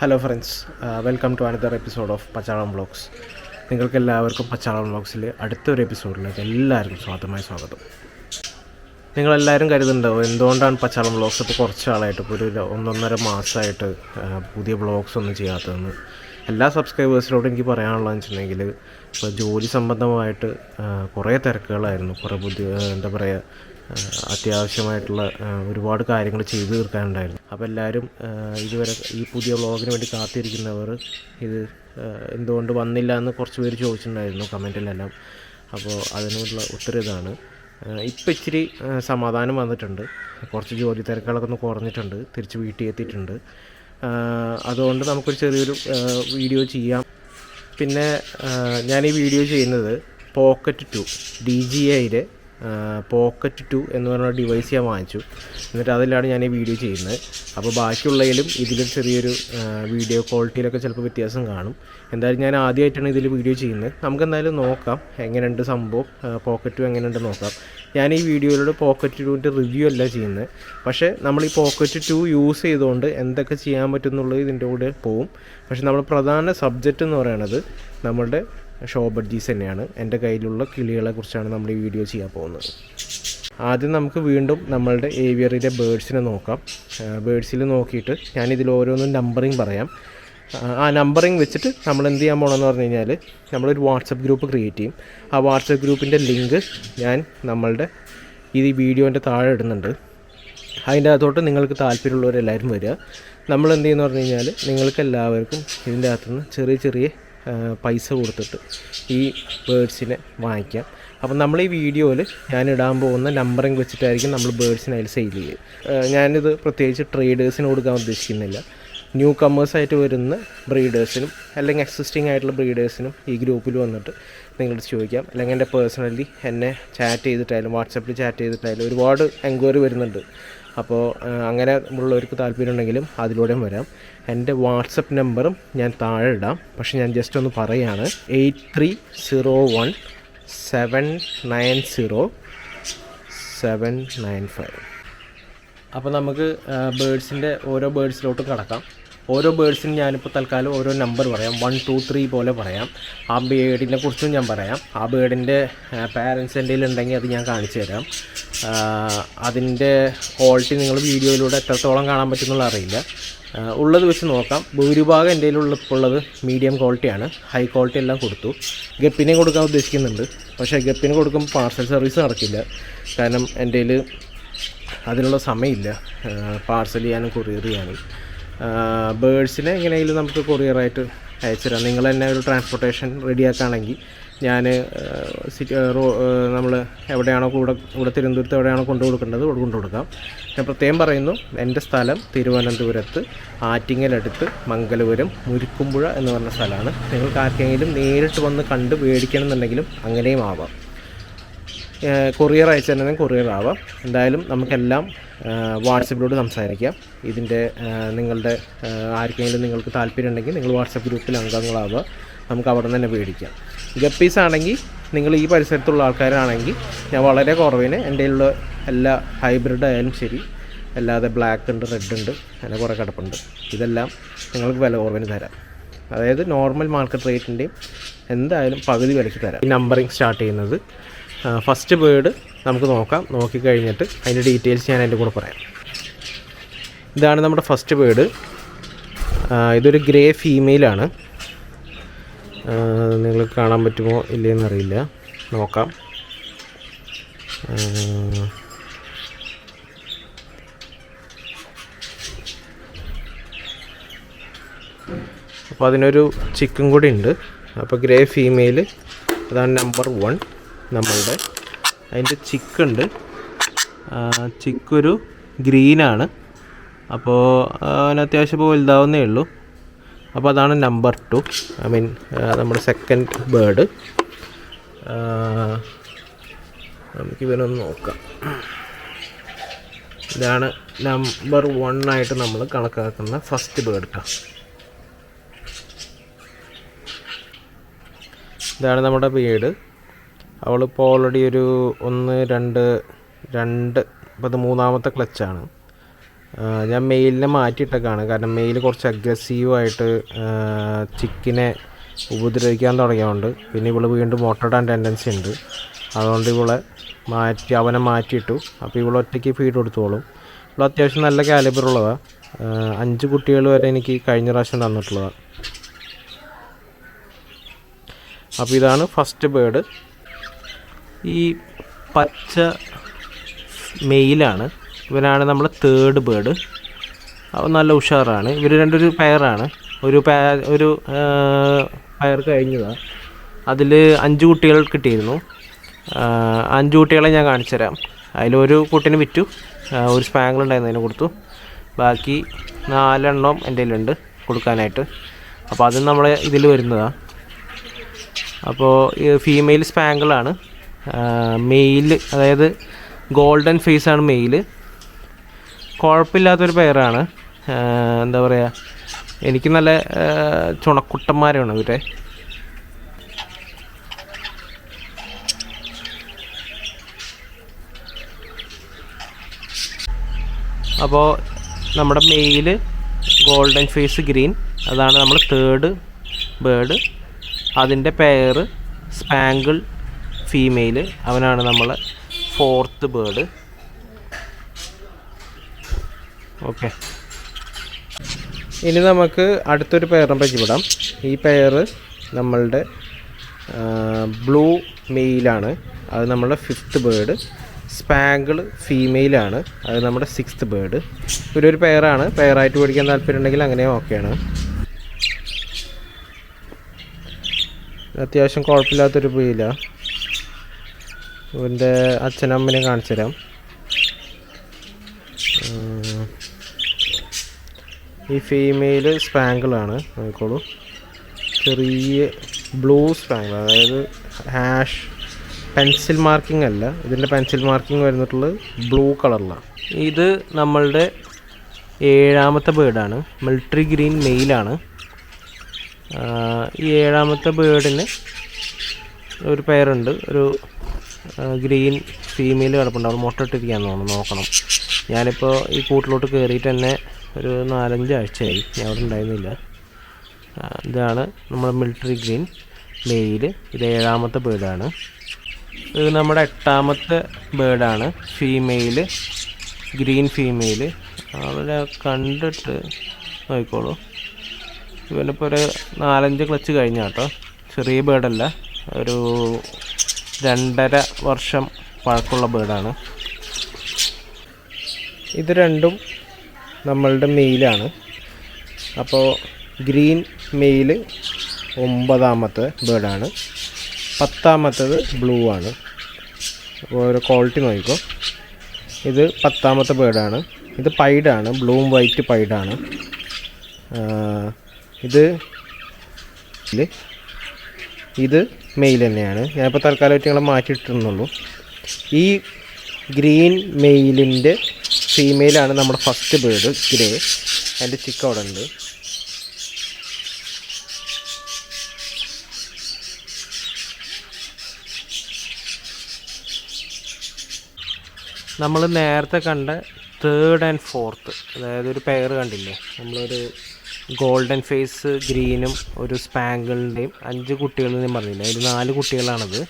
Hello friends welcome to another episode of Pachalam vlogs നിങ്ങൾക്ക് എല്ലാവർക്കും പച്ചാളം വ്ളോഗ്സിൽ അടുത്തൊരു എപ്പിസോഡിലേക്ക് എല്ലാവർക്കും സ്വാഗതമായ സ്വാഗതം. നിങ്ങളെല്ലാവരും കരുതുന്നുണ്ടാവും എന്തുകൊണ്ടാണ് പച്ചാളം വ്ളോഗ്സ് ഇപ്പോൾ കുറച്ച് ആളായിട്ട് ഇപ്പോൾ ഒരു ഒന്നൊന്നര മാസമായിട്ട് പുതിയ വ്ളോഗ്സ് ഒന്നും ചെയ്യാത്തതെന്ന്? എല്ലാ സബ്സ്ക്രൈബേഴ്സിനോടും എനിക്ക് പറയാനുള്ളതെന്ന് വെച്ചിട്ടുണ്ടെങ്കിൽ ഇപ്പോൾ ജോലി സംബന്ധമായിട്ട് കുറേ തിരക്കുകളായിരുന്നു. കുറേ ബുദ്ധി എന്താ പറയുക അത്യാവശ്യമായിട്ടുള്ള ഒരുപാട് കാര്യങ്ങൾ ചെയ്തു തീർക്കാനുണ്ടായിരുന്നു. അപ്പോൾ എല്ലാവരും ഇതുവരെ ഈ പുതിയ വ്ളോഗിന് വേണ്ടി കാത്തിരിക്കുന്നവർ ഇത് എന്തുകൊണ്ട് വന്നില്ല എന്ന് കുറച്ച് പേര് ചോദിച്ചിട്ടുണ്ടായിരുന്നു കമന്റിലെല്ലാം അപ്പോൾ അതിനുള്ള ഉത്തരം ഇതാണ്. ഇപ്പം ഇച്ചിരി സമാധാനം വന്നിട്ടുണ്ട്. കുറച്ച് ജോലി തിരക്കുകളൊക്കെ ഒന്ന് കുറഞ്ഞിട്ടുണ്ട്. തിരിച്ച് വീട്ടിൽ എത്തിയിട്ടുണ്ട്. അതുകൊണ്ട് നമുക്കൊരു ചെറിയൊരു വീഡിയോ ചെയ്യാം. പിന്നെ ഞാൻ ഈ വീഡിയോ ചെയ്യുന്നത് പോക്കറ്റ് ടു ഡി ജി ഐയുടെ പോക്കറ്റ് ടു എന്ന് പറഞ്ഞ ഡിവൈസ് ഞാൻ വാങ്ങിച്ചു. എന്നിട്ട് അതിലാണ് ഞാൻ ഈ വീഡിയോ ചെയ്യുന്നത്. അപ്പോൾ ബാക്കിയുള്ളതിലും ഇതിലും ചെറിയൊരു വീഡിയോ ക്വാളിറ്റിയിലൊക്കെ ചിലപ്പോൾ വ്യത്യാസം കാണും. എന്തായാലും ഞാൻ ആദ്യമായിട്ടാണ് ഇതിൽ വീഡിയോ ചെയ്യുന്നത്. നമുക്ക് എന്തായാലും നോക്കാം. എങ്ങനെയുണ്ട് സംഭവം? പോക്കറ്റ് ടു എങ്ങനെയുണ്ട് നോക്കാം. ഞാൻ ഈ വീഡിയോയിലൂടെ പോക്കറ്റ് ടുവിന്റെ റിവ്യൂ അല്ല ചെയ്യുന്നത്. പക്ഷേ നമ്മൾ ഈ പോക്കറ്റ് ടു യൂസ് ചെയ്തുകൊണ്ട് എന്തൊക്കെ ചെയ്യാൻ പറ്റുന്നുള്ളത് ഇതിന്റെ കൂടെ പോവും. പക്ഷേ നമ്മുടെ പ്രധാന സബ്ജക്റ്റ് എന്ന് പറയുന്നത് നമ്മളുടെ ഷോ ബഡ്ജീസ് തന്നെയാണ് എന്റെ കയ്യിലുള്ള കിളികളെ കുറിച്ചാണ് നമ്മൾ ഈ വീഡിയോ ചെയ്യാൻ പോകുന്നത്. ആദ്യം നമുക്ക് വീണ്ടും നമ്മളുടെ ഏവിയറിന്റെ ബേഡ്സിനെ നോക്കാം. ബേഡ്സിൽ നോക്കിയിട്ട് ഞാനിതിൽ ഓരോന്നും നമ്പറിങ് പറയാം. ആ, നമ്പറിങ് വെച്ചിട്ട് നമ്മൾ എന്ത് ചെയ്യാൻ പോകണമെന്ന് പറഞ്ഞു കഴിഞ്ഞാൽ നമ്മളൊരു വാട്സപ്പ് ഗ്രൂപ്പ് ക്രിയേറ്റ് ചെയ്യും. ആ വാട്സപ്പ് ഗ്രൂപ്പിന്റെ ലിങ്ക് ഞാൻ നമ്മളുടെ ഈ വീഡിയോന്റെ താഴെ ഇടുന്നുണ്ട്. അതിന്റെ അകത്തോട്ട് നിങ്ങൾക്ക് താല്പര്യമുള്ളവരെല്ലാവരും വരിക. നമ്മൾ എന്ത് ചെയ്യുന്നു പറഞ്ഞു കഴിഞ്ഞാൽ നിങ്ങൾക്ക് എല്ലാവർക്കും ഇതിന്റെ അകത്തുനിന്ന് ചെറിയ ചെറിയ പൈസ കൊടുത്തിട്ട് ഈ ബേഡ്സിനെ വാങ്ങിക്കാം. അപ്പം നമ്മൾ ഈ വീഡിയോയിൽ ഞാൻ ഇടാൻ പോകുന്ന നമ്പറിങ് വെച്ചിട്ടായിരിക്കും നമ്മൾ ബേഡ്സിനെ അതിൽ സെയിൽ ചെയ്യുക ഞാനിത് പ്രത്യേകിച്ച് ട്രേഡേഴ്സിന് കൊടുക്കാൻ ഉദ്ദേശിക്കുന്നില്ല. ന്യൂ കമ്മേഴ്സായിട്ട് വരുന്ന ബ്രീഡേഴ്സിനും അല്ലെങ്കിൽ എക്സിസ്റ്റിംഗ് ആയിട്ടുള്ള ബ്രീഡേഴ്സിനും ഈ ഗ്രൂപ്പിൽ വന്നിട്ട് നിങ്ങളുടെ ചോദിക്കാം. അല്ലെങ്കിൽ എന്റെ പേഴ്സണലി എന്നെ ചാറ്റ് ചെയ്തിട്ടായാലും വാട്സപ്പിൽ ചാറ്റ് ചെയ്തിട്ടായാലും ഒരുപാട് എൻക്വയറി വരുന്നുണ്ട്. അപ്പോൾ അങ്ങനെ ഉള്ളവർക്ക് താല്പര്യം ഉണ്ടെങ്കിലും അതിലൂടെയും വരാം. എന്റെ വാട്സപ്പ് നമ്പറും ഞാൻ താഴെ ഇടാം. പക്ഷേ ഞാൻ ജസ്റ്റ് ഒന്ന് പറയുകയാണ്. Eight three zero one seven nine zero seven nine five. അപ്പോൾ നമുക്ക് ബേഡ്സിന്റെ ഓരോ ബേഡ്സിലോട്ട് കടക്കാം. ഓരോ ബേഡ്സിനും ഞാനിപ്പോൾ തൽക്കാലം ഓരോ നമ്പർ പറയാം. വൺ ടു ത്രീ പോലെ പറയാം. ആ ബേഡിനെ കുറിച്ചും ഞാൻ പറയാം. ആ ബേഡിന്റെ പാരൻസ് എന്റെ ഉണ്ടെങ്കിൽ അത് ഞാൻ കാണിച്ചു തരാം. അതിന്റെ ക്വാളിറ്റി നിങ്ങൾ വീഡിയോയിലൂടെ എത്രത്തോളം കാണാൻ പറ്റുന്നുള്ള അറിയില്ല. ഉള്ളത് വെച്ച് നോക്കാം. ഭൂരിഭാഗം എന്റെ ഉള്ളത് മീഡിയം ക്വാളിറ്റിയാണ് ഹൈ ക്വാളിറ്റി എല്ലാം കൊടുത്തു. ഗപ്പിനെ കൊടുക്കാൻ ഉദ്ദേശിക്കുന്നുണ്ട്. പക്ഷേ ഗപ്പിന് കൊടുക്കുമ്പോൾ പാർസൽ സർവീസ് നടക്കില്ല. കാരണം എന്റെ അതിനുള്ള സമയമില്ല. പാർസൽ ചെയ്യാനും കൊറിയർ ചെയ്യാനും. ബേഡ്സിനെ എങ്ങനെയെങ്കിലും നമുക്ക് കൊറിയറായിട്ട് അയച്ചുതരാം. നിങ്ങൾ തന്നെ ഒരു ട്രാൻസ്പോർട്ടേഷൻ റെഡിയാക്കുകയാണെങ്കിൽ ഞാൻ നമ്മൾ എവിടെയാണോ കൂടെ ഇവിടെ തിരുവനന്തപുരത്ത് എവിടെയാണോ കൊണ്ടു കൊടുക്കേണ്ടത് അവിടെ കൊണ്ടു കൊടുക്കാം. ഞാൻ പ്രത്യേകം പറയുന്നു എന്റെ സ്ഥലം തിരുവനന്തപുരത്ത് ആറ്റിങ്ങലടുത്ത് മംഗലപുരം മുരിക്കുമ്പുഴ എന്ന് പറഞ്ഞ സ്ഥലമാണ്. നിങ്ങൾക്ക് ആർക്കെങ്കിലും നേരിട്ട് വന്ന് കണ്ട് മേടിക്കണം എന്നുണ്ടെങ്കിലും അങ്ങനെയും ആവാം. കൊറിയർ അയച്ചു തന്നെ കൊറിയർ ആവാം. എന്തായാലും നമുക്കെല്ലാം വാട്സപ്പിലൂടെ സംസാരിക്കാം. ഇതിന്റെ നിങ്ങളുടെ ആർക്കെങ്കിലും നിങ്ങൾക്ക് താല്പര്യം ഉണ്ടെങ്കിൽ നിങ്ങൾ വാട്സപ്പ് ഗ്രൂപ്പിൽ അംഗങ്ങളാവുക. നമുക്ക് അവിടെ നിന്ന് തന്നെ മേടിക്കാം ഗപ്പീസ് ആണെങ്കിൽ നിങ്ങൾ ഈ പരിസരത്തുള്ള ആൾക്കാരാണെങ്കിൽ ഞാൻ വളരെ കുറവിന് എന്റെ ഉള്ള എല്ലാ ഹൈബ്രിഡ് ആയാലും ശരി അല്ലാതെ ബ്ലാക്ക് ഉണ്ട് റെഡ് ഉണ്ട് അങ്ങനെ കുറേ കിടപ്പുണ്ട്. ഇതെല്ലാം നിങ്ങൾക്ക് വില കുറവിന് തരാം. അതായത് നോർമൽ മാർക്കറ്റ് റേറ്റിന്റെയും എന്തായാലും പകുതി വിലയ്ക്ക് തരാം. ഈ നമ്പറിങ് സ്റ്റാർട്ട് ചെയ്യുന്നത് ഫസ്റ്റ് ബേർഡ് നമുക്ക് നോക്കാം. നോക്കിക്കഴിഞ്ഞിട്ട് അതിന്റെ ഡീറ്റെയിൽസ് ഞാൻ അതിന്റെ കൂടെ പറയാം. ഇതാണ് നമ്മുടെ ഫസ്റ്റ് ബേർഡ് ഇതൊരു ഗ്രേ ഫീമെയിലാണ് നിങ്ങൾ കാണാൻ പറ്റുമോ ഇല്ലയെന്നറിയില്ല നോക്കാം. അപ്പോൾ അതിനൊരു ചിക്കൻ കൂടി ഉണ്ട്. അപ്പോൾ ഗ്രേ ഫീമെയിൽ അതാണ് നമ്പർ വൺ നമ്മളുടെ. അതിന്റെ ചിക്കുണ്ട്. ചിക്കൊരു ഗ്രീനാണ്. അപ്പോൾ അതിന് അത്യാവശ്യം ഇപ്പോൾ വലുതാവുന്നേ ഉള്ളൂ. അപ്പോൾ അതാണ് നമ്പർ ടു. ഐ മീൻ നമ്മുടെ സെക്കൻഡ് ബേർഡ്. നമുക്ക് ഇവനൊന്ന് നോക്കാം. ഇതാണ് നമ്പർ വൺ ആയിട്ട് നമ്മൾ കണക്കാക്കുന്ന ഫസ്റ്റ് ബേർഡ് കേട്ടോ ഇതാണ് നമ്മുടെ വീട് അവളിപ്പോൾ ഓൾറെഡി ഒരു ഒന്ന് രണ്ട് രണ്ട് ഇപ്പോൾ മൂന്നാമത്തെ ക്ലച്ചാണ് ഞാൻ മെയിലിനെ മാറ്റിയിട്ടൊക്കെയാണ് കാരണം മെയിൽ കുറച്ച് അഗ്രസീവായിട്ട് ചിക്കിനെ ഉപദ്രവിക്കാൻ തുടങ്ങിയതുകൊണ്ട് പിന്നെ ഇവൾ വീണ്ടും മുട്ടയിടാൻ ടെൻഡൻസി ഉണ്ട്. അതുകൊണ്ട് ഇവളെ മാറ്റി അവനെ മാറ്റിയിട്ടു. അപ്പോൾ ഇവൾ ഒറ്റയ്ക്ക് ഫീഡ് കൊടുത്തോളും. ഇവൾ അത്യാവശ്യം നല്ല കാലിബറുള്ളതാണ് അഞ്ച് കുട്ടികൾ വരെ എനിക്ക് കഴിഞ്ഞ പ്രാവശ്യം തന്നിട്ടുള്ളതാണ് അപ്പോൾ ഇതാണ് ഫസ്റ്റ് ബേർഡ് ഈ പച്ച മെയിലാണ്. ഇവനാണ് നമ്മുടെ തേർഡ് ബേർഡ് അവൻ നല്ല ഉഷാറാണ്. ഇവർ രണ്ടൊരു പെയറാണ് ഒരു പയർ ഒരു പയർ കഴിഞ്ഞതാണ് അതിൽ അഞ്ച് കുട്ടികൾ കിട്ടിയിരുന്നു. അഞ്ച് കുട്ടികളെ ഞാൻ കാണിച്ചുതരാം അതിലൊരു കുട്ടീനെ വിറ്റു. ഒരു സ്പാങ്കിൾ ഉണ്ടായിരുന്നു അതിന് കൊടുത്തു. ബാക്കി നാലെണ്ണം എന്റെ കയ്യിലുണ്ട് കൊടുക്കാനായിട്ട്. അപ്പോൾ അത് നമ്മളെ ഇതിൽ വരുന്നതാണ് അപ്പോൾ ഫീമെയിൽ സ്പാങ്കിളാണ് മെയിൽ അതായത് ഗോൾഡൻ ഫേസ് ആണ് മെയിൽ കുഴപ്പമില്ലാത്തൊരു പെയറാണ് എന്താ പറയുക എനിക്ക് നല്ല ചുണക്കുട്ടന്മാരാണ് ഇവരെ. അപ്പോൾ നമ്മുടെ മെയിൽ ഗോൾഡൻ ഫേസ് ഗ്രീൻ അതാണ് നമ്മൾ തേർഡ് ബേർഡ് അതിന്റെ പെയർ സ്പാങ്കിൾ ഫീമെയിൽ അവനാണ് നമ്മൾ ഫോർത്ത് ബേർഡ് ഓക്കെ ഇനി നമുക്ക് അടുത്തൊരു പെയറിനെ പരിചയപ്പെടാം ഈ പെയർ നമ്മളുടെ ബ്ലൂ മെയിലാണ് അത് നമ്മുടെ ഫിഫ്ത്ത് ബേർഡ് സ്പാങ്കിൾ ഫീമെയിലാണ് അത് നമ്മുടെ സിക്സ്ത് ബേർഡ് ഇവരൊരു പെയറാണ് പെയറായിട്ട് പഠിക്കാൻ താല്പര്യം ഉണ്ടെങ്കിൽ അങ്ങനെ ഓക്കെയാണ് അത്യാവശ്യം കുഴപ്പമില്ലാത്തൊരു ബ്രീല ഇവന്റെ അച്ഛനമ്മനെ കാണിച്ചു തരാം. ഈ ഫീമെയിൽ സ്പാങ്കിളാണ് നോക്കോളൂ ചെറിയ ബ്ലൂ സ്പാങ്കിൾ അതായത് ഹാഷ് പെൻസിൽ മാർക്കിംഗ് അല്ല. ഇതിന്റെ പെൻസിൽ മാർക്കിംഗ് വരുന്നിട്ടുള്ളത് ബ്ലൂ കളറിലാണ് ഇത് നമ്മളുടെ ഏഴാമത്തെ ബേർഡാണ് മിലിറ്ററി ഗ്രീൻ മെയിലാണ് ഈ ഏഴാമത്തെ ബേർഡിന് ഒരു പേരുണ്ട്. ഒരു ഗ്രീൻ ഫീമെയിൽ കിടപ്പുണ്ട്. അവിടെ മുട്ടയിട്ടിരിക്കാന്ന് തോന്നുന്നു. നോക്കണം. ഞാനിപ്പോൾ ഈ കൂട്ടിലോട്ട് കയറിയിട്ട് തന്നെ ഒരു നാലഞ്ച് ആഴ്ചയായി. ഞാൻ അവിടെ ഉണ്ടായിരുന്നില്ല. ഇതാണ് നമ്മുടെ മിലിറ്ററി ഗ്രീൻ മെയിൽ ഇത് ഏഴാമത്തെ ബേഡാണ് ഇത് നമ്മുടെ എട്ടാമത്തെ ബേഡാണ് ഫീമെയിൽ ഗ്രീൻ ഫീമെയിൽ അവരെ കണ്ടിട്ട് നോക്കിക്കോളൂ. ഇവനിപ്പോൾ ഒരു നാലഞ്ച് ക്ലച്ച് കഴിഞ്ഞാട്ടോ. ചെറിയ ബേഡല്ല ഒരു രണ്ടര വർഷം പഴക്കമുള്ള ബേഡാണ്. ഇത് രണ്ടും നമ്മളുടെ മെയിലാണ്. അപ്പോൾ ഗ്രീൻ മെയിൽ ഒമ്പതാമത്തെ ബേഡാണ്. പത്താമത്തത് ബ്ലൂ ആണ്. ഓരോ ക്വാളിറ്റി നോക്കിക്കോ. ഇത് പത്താമത്തെ ബേഡാണ്. ഇത് പൈഡാണ്. Blue white പൈഡാണ്. ഇത് ഇത് മെയിൽ തന്നെയാണ്. ഞാനിപ്പോൾ തൽക്കാലമായിട്ട് ഞങ്ങൾ ഇട്ടിട്ടുള്ളൂ ഈ ഗ്രീൻ മെയിലിന്റെ ഫീമെയിലാണ് നമ്മുടെ ഫസ്റ്റ് ബേർഡ് ഗ്രേ. അതിന്റെ ചിക്ക അവിടെ ഉണ്ട്. നമ്മൾ നേരത്തെ കണ്ട തേർഡ് ആൻഡ് ഫോർത്ത് അതായത് ഒരു പെയർ കണ്ടില്ലേ? നമ്മളൊരു ഗോൾഡൻ ഫേസ് ഗ്രീനും ഒരു സ്പാങ്കിളിന്റെയും അഞ്ച് കുട്ടികളും ഞാൻ പറഞ്ഞില്ല? അതിൽ നാല് കുട്ടികളാണത്.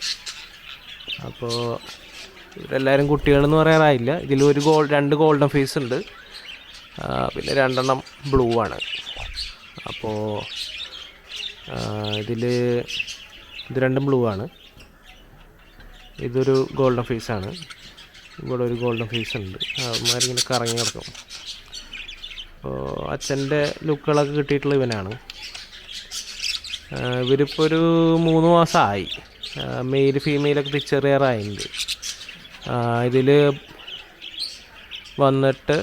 അപ്പോൾ ഇവരെല്ലാവരും കുട്ടികളെന്ന് പറയാനായില്ല. ഇതിൽ ഒരു ഗോൾ രണ്ട് ഗോൾഡൻ ഫേസ് ഉണ്ട്. പിന്നെ രണ്ടെണ്ണം ബ്ലൂ ആണ്. അപ്പോൾ ഇതിൽ ഇത് രണ്ടും ബ്ലൂ ആണ്. ഇതൊരു ഗോൾഡൻ ഫേസ് ആണ്. ഇവിടെ ഒരു ഗോൾഡൻ ഫേസ് ഉണ്ട്. അവന്മാരിങ്ങനെ കറങ്ങി കിടക്കും അപ്പോൾ അച്ഛന്റെ ലുക്കുകളൊക്കെ കിട്ടിയിട്ടുള്ള ഇവനാണ്. ഇവരിപ്പോൾ ഒരു മൂന്ന് മാസമായി മെയിൽ ഫീമെയിലൊക്കെ തിരിച്ചറിയാറായിട്ടുണ്ട് ഇതിൽ വന്നിട്ട്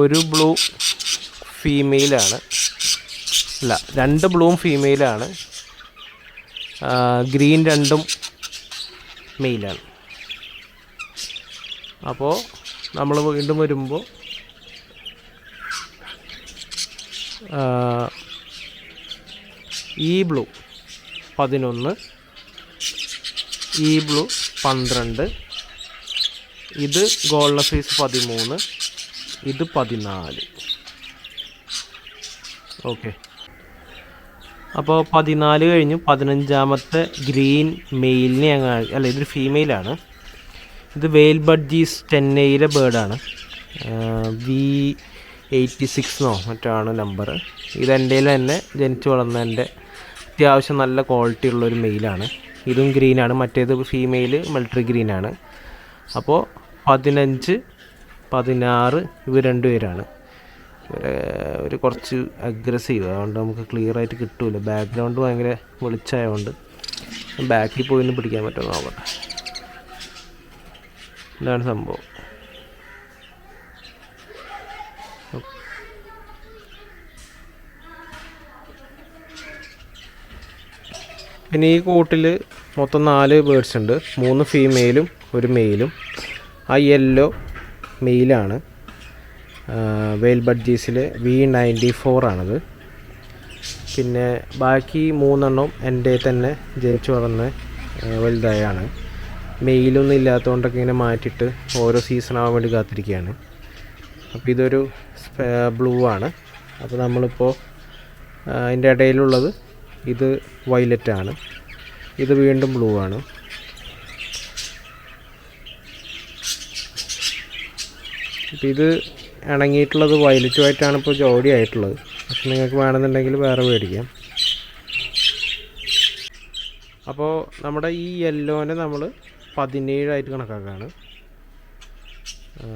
ഒരു ബ്ലൂ ഫീമെയിലാണ്. അല്ല രണ്ട് ബ്ലൂവും ഫീമെയിലാണ്. ഗ്രീൻ രണ്ടും മെയിലാണ്. അപ്പോൾ നമ്മൾ വീണ്ടും വരുമ്പോൾ ഈ ബ്ലൂ പതിനൊന്ന് ഈ ബ്ലൂ പന്ത്രണ്ട് ഇത് ഗോൾഡ് ഫേസ് പതിമൂന്ന് ഇത് പതിനാല്. ഓക്കെ. അപ്പോൾ പതിനാല് കഴിഞ്ഞ് പതിനഞ്ചാമത്തെ ഗ്രീൻ മെയിലിനെ ഞങ്ങൾ അല്ല ഇതൊരു ഫീമെയിലാണ്. ഇത് വെയിൽ ബഡ്ജീസ് ചെന്നൈയിലെ ബേർഡാണ്. വി എയ്റ്റി സിക്സ് മറ്റാണ് നമ്പർ ഇത് എന്റെ തന്നെ ജനിച്ചു വളർന്നതിന്റെ അത്യാവശ്യം നല്ല ക്വാളിറ്റി ഉള്ളൊരു മെയിലാണ് ഇതും ഗ്രീനാണ് മറ്റേത് ഫീമെയിൽ മൾട്ടി ഗ്രീനാണ് അപ്പോൾ പതിനഞ്ച് പതിനാറ് ഇവർ രണ്ടുപേരാണ് പേരാണ്. ഒരു കുറച്ച് അഗ്രസീവ് അതുകൊണ്ട് നമുക്ക് ക്ലിയർ ആയിട്ട് കിട്ടൂല. ബാക്ക്ഗ്രൗണ്ട് ഭയങ്കര വെളിച്ചമായതുകൊണ്ട് ബാക്കിൽ പോയി ഒന്ന് പിടിക്കാൻ പറ്റുമോ നോക്കട്ടെ ഇതാണ് സംഭവം. പിന്നെ ഈ കൂട്ടിൽ മൊത്തം നാല് ബേർഡ്സ് ഉണ്ട്. മൂന്ന് ഫീമെയിലും ഒരു മെയിലും ആ യെല്ലോ മെയിലാണ് വെയിൽ ബഡ്ജീസിൽ വി നയന്റി ഫോർ ആണത്. പിന്നെ ബാക്കി മൂന്നെണ്ണം എന്റെ തന്നെ ജനിച്ചു വളർന്ന് വലുതായാണ്. മെയിലൊന്നും ഇല്ലാത്തതുകൊണ്ടൊക്കെ ഇങ്ങനെ മാറ്റിയിട്ട് ഓരോ സീസൺ ആവാൻ വേണ്ടി കാത്തിരിക്കുകയാണ്. അപ്പോൾ ഇതൊരു ബ്ലൂ ആണ്. അപ്പോൾ നമ്മളിപ്പോൾ അതിന്റെ ഇടയിലുള്ളത് ഇത് വൈലറ്റ് ആണ്. ഇത് വീണ്ടും ബ്ലൂ ആണ്. അപ്പോൾ ഇത് ഇണങ്ങിയിട്ടുള്ളത് വയലറ്റ് ആയിട്ടാണ് ഇപ്പോൾ ജോഡി ആയിട്ടുള്ളത്. പക്ഷെ നിങ്ങൾക്ക് വേണമെന്നുണ്ടെങ്കിൽ വേറെ മേടിക്കാം. അപ്പോൾ നമ്മുടെ ഈ യെല്ലോനെ നമ്മൾ പതിനേഴായിട്ട് കണക്കാക്കാണ്. ആ,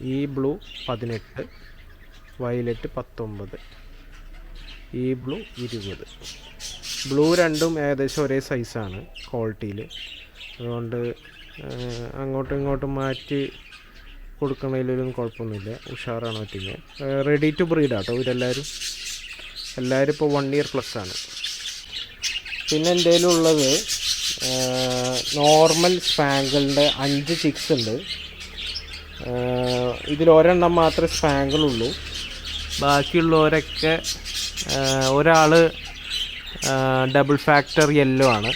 ഈ ബ്ലൂ പതിനെട്ട് വയലറ്റ് പത്തൊമ്പത്. ഈ ബ്ലൂ ഇരുപത്. ബ്ലൂ രണ്ടും ഏകദേശം ഒരേ സൈസാണ് ക്വാളിറ്റിയിൽ അതുകൊണ്ട് അങ്ങോട്ടും ഇങ്ങോട്ടും മാറ്റി കൊടുക്കണതിലൊന്നും കുഴപ്പമൊന്നുമില്ല. ഉഷാറാണ് പറ്റില്ല റെഡി ടു ബ്രീഡ് ആട്ടോ ഇവരെല്ലാവരും? എല്ലാവരും ഇപ്പോൾ വൺ ഇയർ പ്ലസ് ആണ്. പിന്നെ എന്റെ ഉള്ളത് നോർമൽ സ്പാങ്കിളിന്റെ അഞ്ച് ചിക്സ് ഉണ്ട്. ഇതിൽ ഒരെണ്ണം മാത്രമേ സ്പാങ്കിളുള്ളൂ ബാക്കിയുള്ളവരൊക്കെ ഒരാൾ ഡബിൾ ഫാക്ടർ യെല്ലോ ആണ്.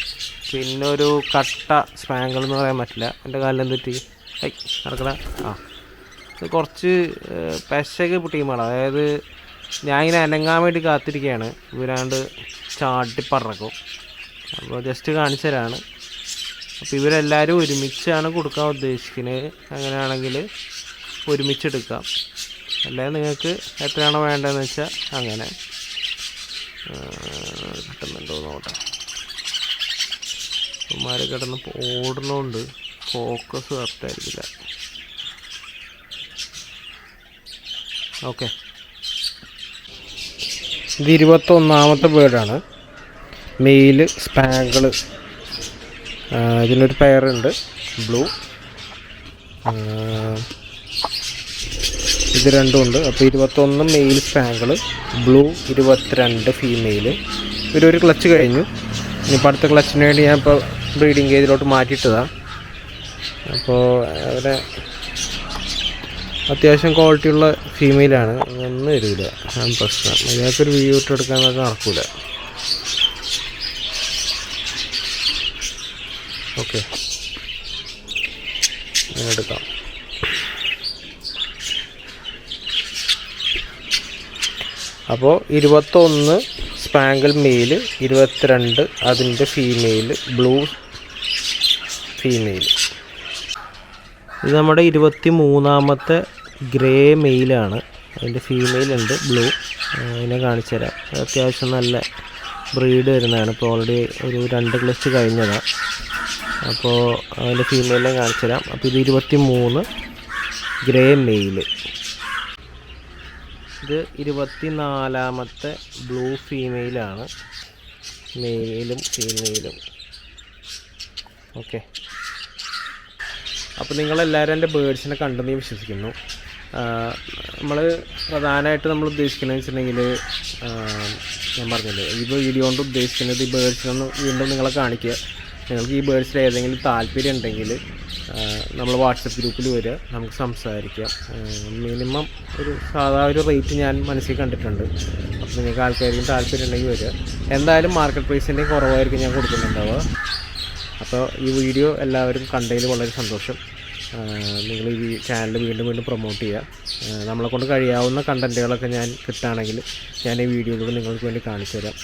പിന്നെ ഒരു കട്ട സ്പാങ്കിൾ എന്ന് പറയാൻ പറ്റില്ല. എന്റെ കാലിൽ എന്തിട്ട് ഐ നടക്കണ ആ. ഇത് കുറച്ച് പെശക ടീമാണ് അതായത് ഞാൻ ഇങ്ങനെ അനങ്ങാൻ വേണ്ടി കാത്തിരിക്കുകയാണ് ഇവരാണ്ട് ചാട്ടി പറക്കും. അപ്പോൾ ജസ്റ്റ് കാണിച്ചു തരാണ്. അപ്പോൾ ഇവരെല്ലാവരും ഒരുമിച്ചാണ് കൊടുക്കാൻ ഉദ്ദേശിക്കുന്നത് അങ്ങനെയാണെങ്കിൽ ഒരുമിച്ചെടുക്കാം. അല്ലെങ്കിൽ നിങ്ങൾക്ക് എത്രയാണോ വേണ്ടതെന്ന് വെച്ചാൽ അങ്ങനെ. കിട്ടുന്നുണ്ടോ നോട്ടെ ഉമ്മാർ കിടന്ന് ഓടുന്നതുകൊണ്ട് ഫോക്കസ് കറക്റ്റായിരിക്കില്ല ഓക്കെ ഇത് ഇരുപത്തൊന്നാമത്തെ ബേർഡാണ് മെയിൽ സ്പാങ്കിൾ. ഇതിനൊരു പെയറുണ്ട് ബ്ലൂ. ഇത് രണ്ടും ഉണ്ട്. അപ്പോൾ ഇരുപത്തൊന്ന് മെയിൽ സ്പാങ്കിൾ ബ്ലൂ ഇരുപത്തിരണ്ട് ഫീമെയിൽ ഇവരൊരു ക്ലച്ച് കഴിഞ്ഞു. ഇനിയിപ്പോൾ അടുത്ത ക്ലച്ചിന് വേണ്ടി ഞാൻ ഇപ്പോൾ ബ്രീഡിങ് കേജിലോട്ട് മാറ്റിയിട്ടതാണ് അപ്പോൾ അവിടെ അത്യാവശ്യം ക്വാളിറ്റിയുള്ള ഫീമെയിലാണ് ഒന്നും വരില്ല പ്രശ്നം. ഇതിനകത്തൊരു വീഡിയോ ഇട്ട് എടുക്കാനൊക്കെ നടക്കൂല. ഓക്കെ എടുക്കാം. അപ്പോൾ ഇരുപത്തൊന്ന് സ്പാങ്കിൾ മെയിൽ ഇരുപത്തിരണ്ട് അതിന്റെ ഫീമെയിൽ ബ്ലൂ ഫീമെയിൽ ഇത് നമ്മുടെ ഇരുപത്തി മൂന്നാമത്തെ ഗ്രേ മെയിലാണ് അതിന്റെ ഫീമെയിൽ ഉണ്ട് ബ്ലൂ അതിനെ കാണിച്ചു തരാം അത്യാവശ്യം നല്ല ബ്രീഡ് വരുന്നതാണ്. ഇപ്പോൾ ഓൾറെഡി ഒരു രണ്ട് ക്ലച്ച് കഴിഞ്ഞതാണ് അപ്പോൾ അതിന്റെ ഫീമെയിലിനെ കാണിച്ചു തരാം അപ്പോൾ ഇത് ഇരുപത്തി മൂന്ന് ഗ്രേ മെയിൽ ഇത് ഇരുപത്തി നാലാമത്തെ ബ്ലൂ ഫീമെയിലാണ്. മെയിലും ഫീമെയിലും. ഓക്കെ. അപ്പോൾ നിങ്ങളെല്ലാവരും എന്റെ ബേഡ്സിനെ കണ്ടെന്ന് ഞാൻ വിശ്വസിക്കുന്നു. നമ്മൾ പ്രധാനമായിട്ട് നമ്മൾ ഉദ്ദേശിക്കുന്നത് വെച്ചിട്ടുണ്ടെങ്കിൽ ഞാൻ പറഞ്ഞില്ലേ ഈ വീഡിയോ കൊണ്ട് ഉദ്ദേശിക്കുന്നത് ഈ ബേഡ്സിനൊന്ന് വീണ്ടും നിങ്ങളെ കാണിക്കുക. നിങ്ങൾക്ക് ഈ ബേഡ്സിൽ ഏതെങ്കിലും താല്പര്യം ഉണ്ടെങ്കിൽ നമ്മൾ വാട്സപ്പ് ഗ്രൂപ്പിൽ വരിക നമുക്ക് സംസാരിക്കാം. മിനിമം ഒരു സാധാ ഒരു റേറ്റ് ഞാൻ മനസ്സിൽ കണ്ടിട്ടുണ്ട്. അപ്പോൾ നിങ്ങൾക്ക് ആൾക്കാർക്കും താല്പര്യം ഉണ്ടെങ്കിൽ വരിക. എന്തായാലും മാർക്കറ്റ് പ്രൈസിന്റെയും കുറവായിരിക്കും ഞാൻ കൊടുക്കുന്നുണ്ടാവുക അപ്പോൾ ഈ വീഡിയോ എല്ലാവരും കണ്ടതിൽ വളരെ സന്തോഷം. നിങ്ങൾ ഈ ചാനൽ വീണ്ടും വീണ്ടും പ്രൊമോട്ട് ചെയ്യുക. നമ്മളെ കൊണ്ട് കഴിയാവുന്ന കണ്ടന്റുകളൊക്കെ ഞാൻ കിട്ടുകയാണെങ്കിൽ ഞാൻ ഈ വീഡിയോയിലൂടെ നിങ്ങൾക്ക് വേണ്ടി കാണിച്ചു തരാം